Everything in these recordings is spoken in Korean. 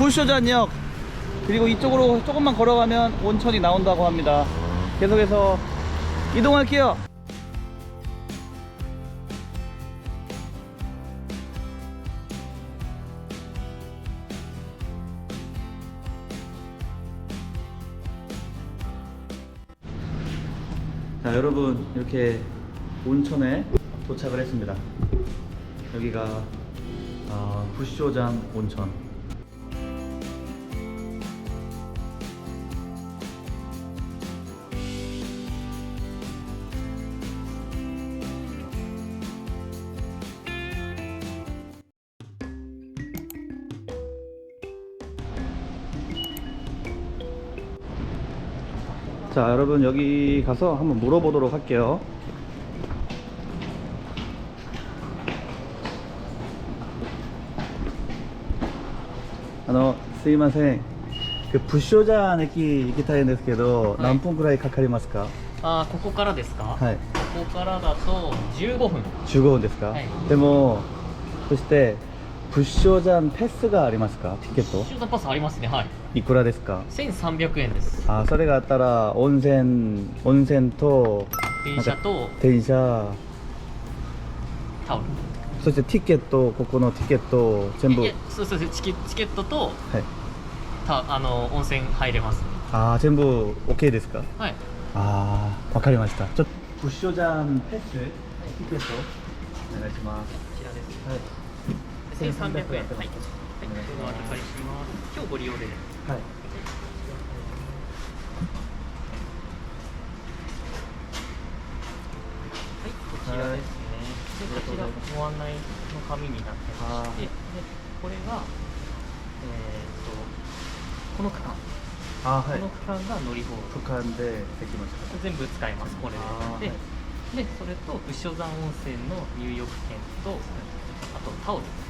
부쇼잔역 그리고 이쪽으로 조금만 걸어가면 온천이 나온다고 합니다. 계속해서 이동할게요. 자 여러분 이렇게 온천에 도착을 했습니다. 여기가 어, 부쇼잔 온천. 자 여러분 여기 가서 한번 물어보도록 할게요 아노すいません그 부쇼잔駅行きたいんですけど、はい何分くらいかかりますかあーここからですか、はいここからだと15分15分ですか、はいでもそして プッショジャンペスがありますか？ティケット？パスありますねはい。いくらですか？1300円です。あそれがあったら温泉温泉と電車と電車。タオル。そしてティケットここのティケット全部。そうそうそうチケチケットとはい。たあの温泉入れます。ああ全部 OK ですか？はい。ああわかりました。ちょっとプッショジャンペスティケット？お願いします。こちらです。はい1300円はい、はい、お預かりします今日ご利用ではい。はい、こちらですね。で、こちらご案内の紙になってまして、で、これが、えー、とこの区間、あーはい。この区間が乗り放俯瞰でできまし全部使えます。これで。で、で、それと武将山温泉の入浴券と、あとタオル。た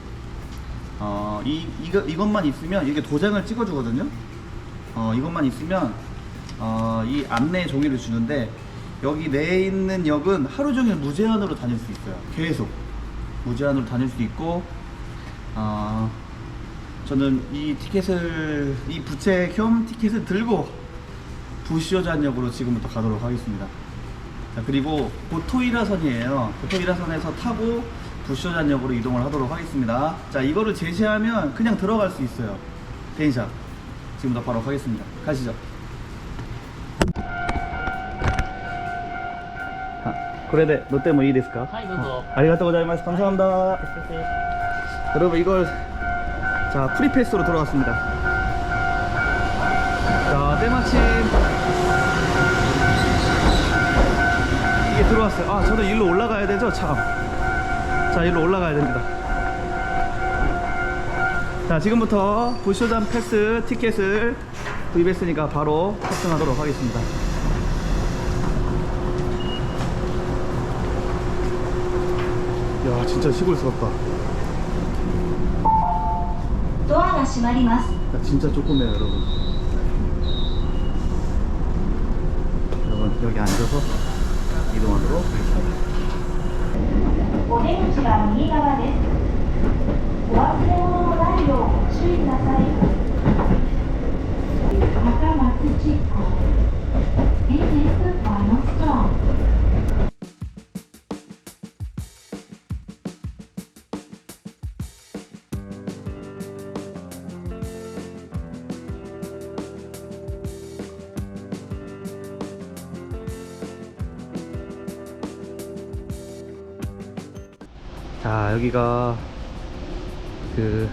어, 이, 이거, 이것만 있으면 이게 도장을 찍어주거든요. 어, 이것만 있으면 어, 이 안내 종이를 주는데 여기 내에 있는 역은 하루 종일 무제한으로 다닐 수 있어요. 계속 무제한으로 다닐 수 있고 어, 저는 이 티켓을 이 부채 겸 티켓을 들고 부시오잔역으로 지금부터 가도록 하겠습니다. 자, 그리고 고토이라선이에요. 고토이라선에서 타고 부시오잔역으로 이동을 하도록 하겠습니다. 자, 이거를 제시하면 그냥 들어갈 수 있어요.電車 지금부터 바로 가겠습니다. 가시죠. 아, これで乗ってもいいですか?はいどうぞありがとうございます. 감사합니다. 여러분 이걸 자 프리패스로 돌아왔습니다 자 때마침 이게 들어왔어요 아 저는 일로 올라가야 되죠 참 자 일로 올라가야 됩니다 자 지금부터 부쇼잔 패스 티켓을 구입했으니까 바로 탑승하도록 하겠습니다 야 진짜 시골스럽다 ドアが閉まります。 야, 진짜 조그매요 여러분 여러분 여기 앉아서 이동하도록 하겠습니다 お出口は右側です。お忘れ物のないようご注意ください。高松地区 자 여기가 그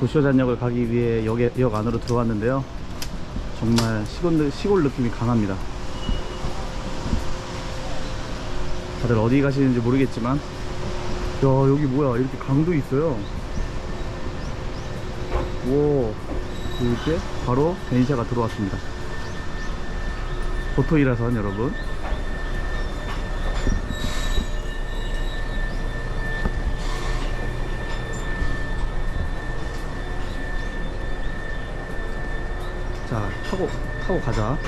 부쇼잔역을 가기 위해 역, 역 안으로 들어왔는데요 정말 시골, 느- 시골 느낌이 강합니다 다들 어디 가시는지 모르겠지만 야 여기 뭐야 이렇게 강도 있어요 와 이렇게 바로電車가 들어왔습니다. 도토이라선 여러분. 자, 타고 타고 가자.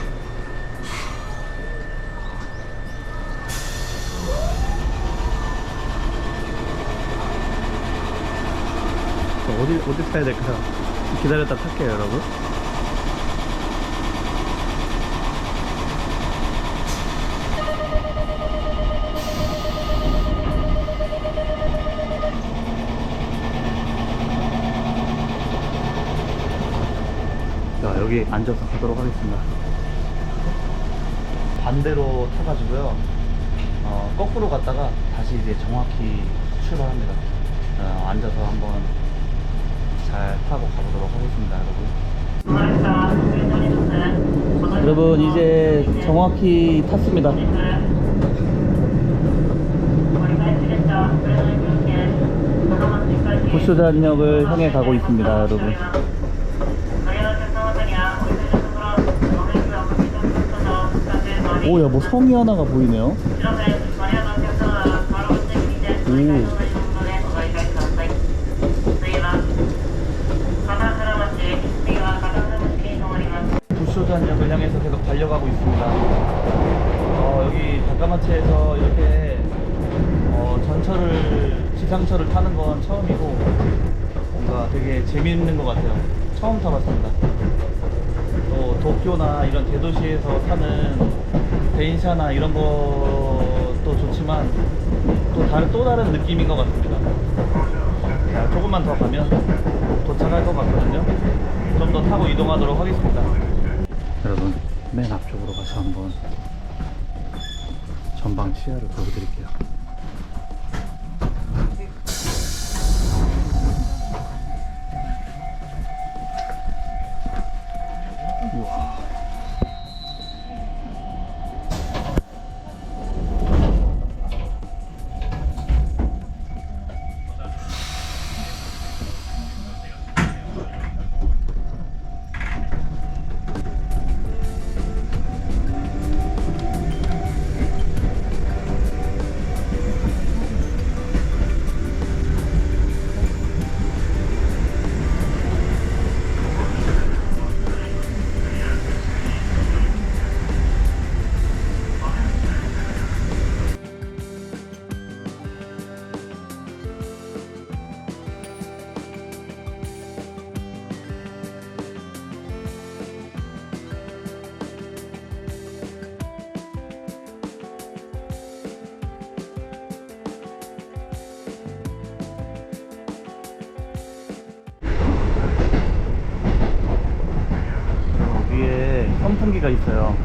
자, 어디 어디 타야 될까요? 기다렸다 탈게요, 여러분. 여기 앉아서 가도록 하겠습니다. 반대로 타가지고요. 어, 거꾸로 갔다가 다시 이제 정확히 출발합니다. 어, 앉아서 한번 잘 타고 가보도록 하겠습니다, 여러분. 여러분, 이제 정확히 탔습니다. 부쇼잔역을 향해 가고 있습니다, 여러분. 오, 야, 뭐 성이 하나가 보이네요. 부쇼잔역을 향해서 계속 달려가고 있습니다. 어, 여기 다카마치에서 이렇게 어, 전철을 지상철을 타는 건 처음이고 뭔가 되게 재밌는 것 같아요. 처음 타봤습니다. 또 도쿄나 이런 대도시에서 타는 대인샤나 이런 것도 좋지만 또 다른 또 다른 느낌인 것 같습니다. 자, 조금만 더 가면 도착할 것 같거든요. 좀 더 타고 이동하도록 하겠습니다. 여러분, 맨 앞쪽으로 가서 한번 전방 시야를 보여드릴게요. 선풍기가 있어요.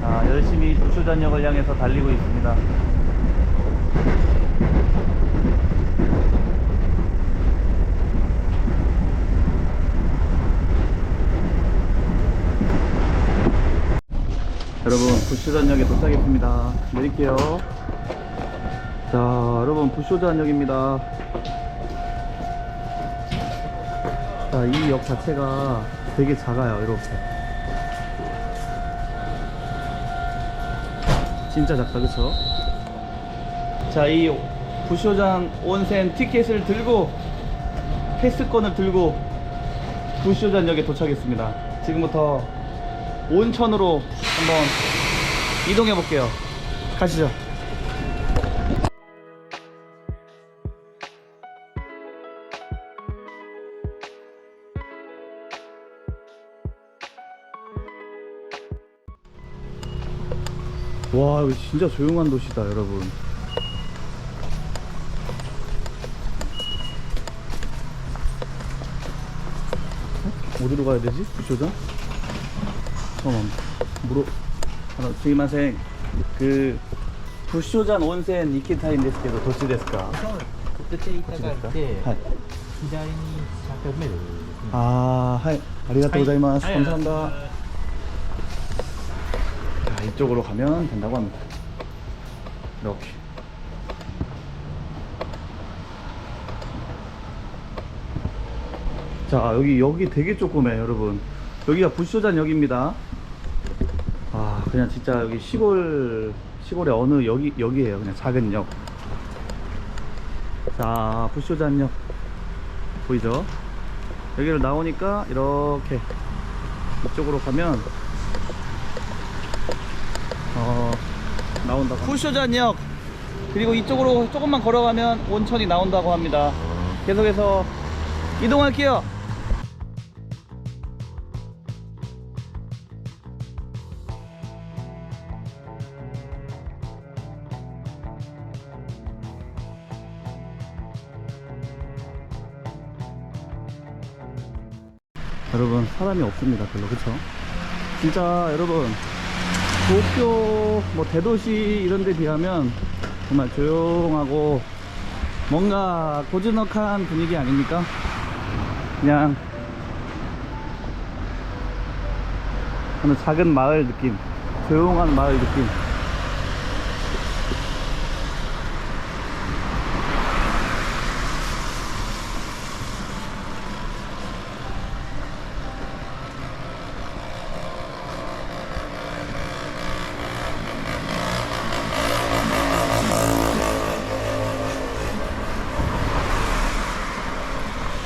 자, 열심히 부수전역을 향해서 달리고 있습니다. 여러분, 부수전역에 도착했습니다. 내릴게요. 자, 여러분 부쇼잔역입니다. 자, 이 역 자체가 되게 작아요, 이렇게. 진짜 작다, 그쵸? 자, 이 부쇼잔 온센 티켓을 들고 패스권을 들고 부쇼잔역에 도착했습니다. 지금부터 온천으로 한번 이동해 볼게요. 가시죠. 와 여기 진짜 조용한 도시다 여러분 어? 어디로 가야 되지? 부쇼장? 잠깐만 물어 아, 스미마생 그 부쇼잔 온센 이케타인 데스けど 도시 ですか?出ていただいて、はい左に300メートルですね。 아, 하이. 아리가또 고자이마스. 하이. 감사합니다. 이쪽으로 가면 된다고 합니다. 이렇게. 자, 여기, 여기 되게 조그매, 여러분. 여기가 부쇼잔 역입니다. 아, 그냥 진짜 여기 시골, 시골의 어느 여기, 여기에요. 그냥 작은 역. 자, 부쇼잔 역. 보이죠? 여기를 나오니까 이렇게 이쪽으로 가면 나온다고 부쇼잔역. 그리고 이쪽으로 조금만 걸어가면 온천이 나온다고 합니다. 계속해서 이동할게요. 여러분 사람이 없습니다 별로. 그쵸? 진짜 여러분 도쿄 뭐 대도시 이런 데 비하면 정말 조용하고 뭔가 고즈넉한 분위기 아닙니까? 그냥 어느 작은 마을 느낌 조용한 마을 느낌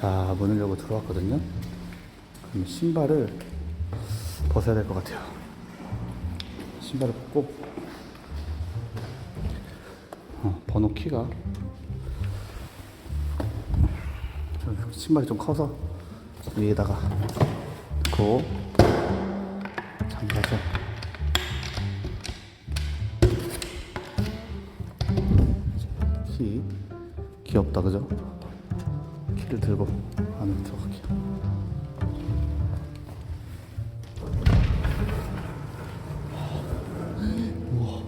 자 문을 열고 들어왔거든요. 그럼 신발을 벗어야 될 것 같아요. 신발을 꼭 어, 번호 키가. 좀 신발이 좀 커서 위에다가 넣고 잠가서. 키 귀엽다 그죠? 키를 들고 안으로 들어갈게요. 우와.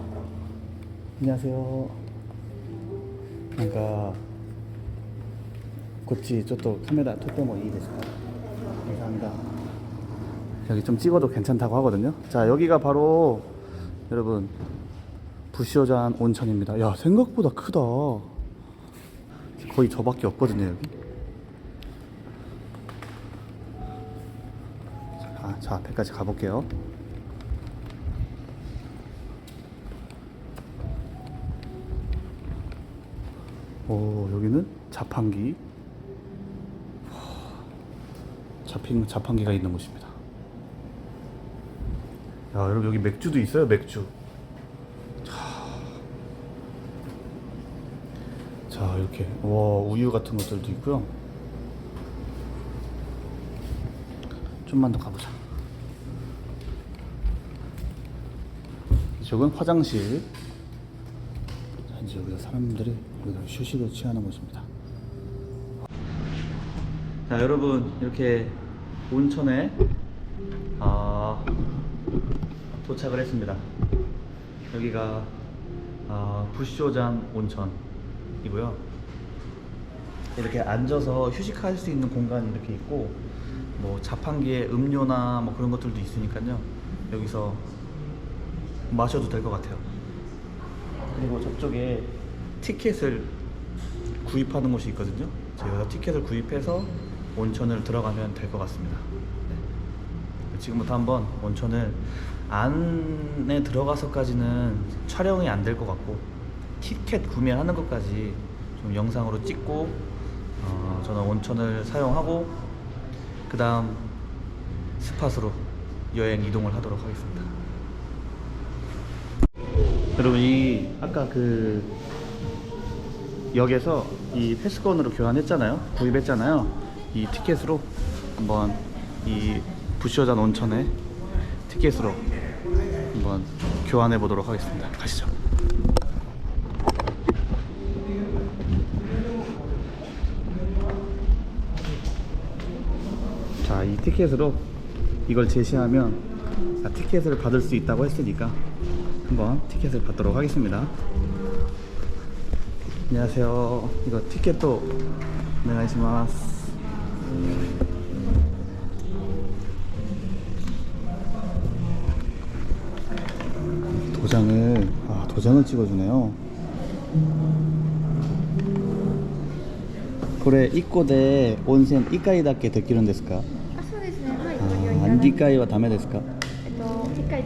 안녕하세요. 뭔가 고치 저또 카메라 토테모 이ですか? 감사합니다. 여기 좀 찍어도 괜찮다고 하거든요. 자 여기가 바로 여러분 부시오잔 온천입니다. 야 생각보다 크다. 거의 저밖에 없거든요 여기. 저 앞에까지 가볼게요. 오 여기는 자판기. 자핑 자판기가 있는 곳입니다. 야 여러분 여기 맥주도 있어요 맥주. 자 이렇게 와 우유 같은 것들도 있고요 좀만 더 가보자 이쪽은 화장실 자 이제 여기서 사람들이 여기서 휴식을 취하는 곳입니다 자 여러분 이렇게 온천에 아, 도착을 했습니다 여기가 아, 부쇼잔 온천이고요. 이렇게 앉아서 휴식할 수 있는 공간이 이렇게 있고 뭐 자판기에 음료나 뭐 그런 것들도 있으니까요. 여기서 마셔도 될 것 같아요. 그리고 저쪽에 티켓을 구입하는 곳이 있거든요. 저희가 티켓을 구입해서 온천을 들어가면 될 것 같습니다. 네. 지금부터 한번 온천을 안에 들어가서까지는 촬영이 안 될 것 같고 티켓 구매하는 것까지 좀 영상으로 찍고 어, 저는 온천을 사용하고 그 다음 스팟으로 여행 이동을 하도록 하겠습니다. 여러분 이 아까 그 역에서 이 패스권으로 교환했잖아요. 구입했잖아요. 이 티켓으로 한번 이 부시오잔 온천에 티켓으로 한번 교환해 보도록 하겠습니다. 가시죠. 자, 이 티켓으로 이걸 제시하면 아, 티켓을 받을 수 있다고 했으니까 한번 티켓을 받도록 하겠습니다. 안녕하세요. 이거 티켓도 오네가이시마스. 도장을 아 도장을 찍어주네요. これ1個で温泉1回だけできるんですかあそうですねはいあご利用いただー2いて回はダメですかえっと一回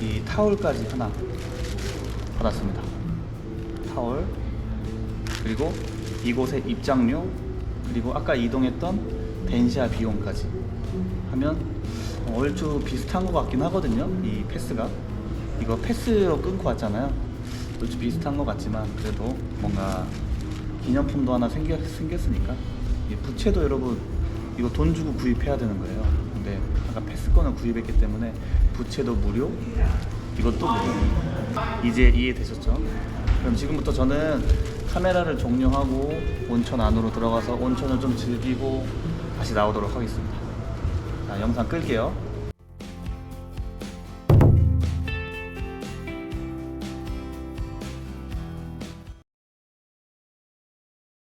이 타올까지 하나 받았습니다. 타올 그리고 이곳의 입장료 그리고 아까 이동했던 덴시아 비용까지 하면 어, 얼추 비슷한 것 같긴 하거든요 이 패스가. 이거 패스로 끊고 왔잖아요. 얼추 비슷한 것 같지만 그래도 뭔가 기념품도 하나 생겨, 생겼으니까. 이 부채도 여러분 이거 돈 주고 구입해야 되는 거예요. 근데 아까 패스권을 구입했기 때문에 부채도 무료 이것도 무료. 이제 이해되셨죠? 그럼 지금부터 저는 카메라를 종료하고 온천 안으로 들어가서 온천을 좀 즐기고 다시 나오도록 하겠습니다. 자 영상 끌게요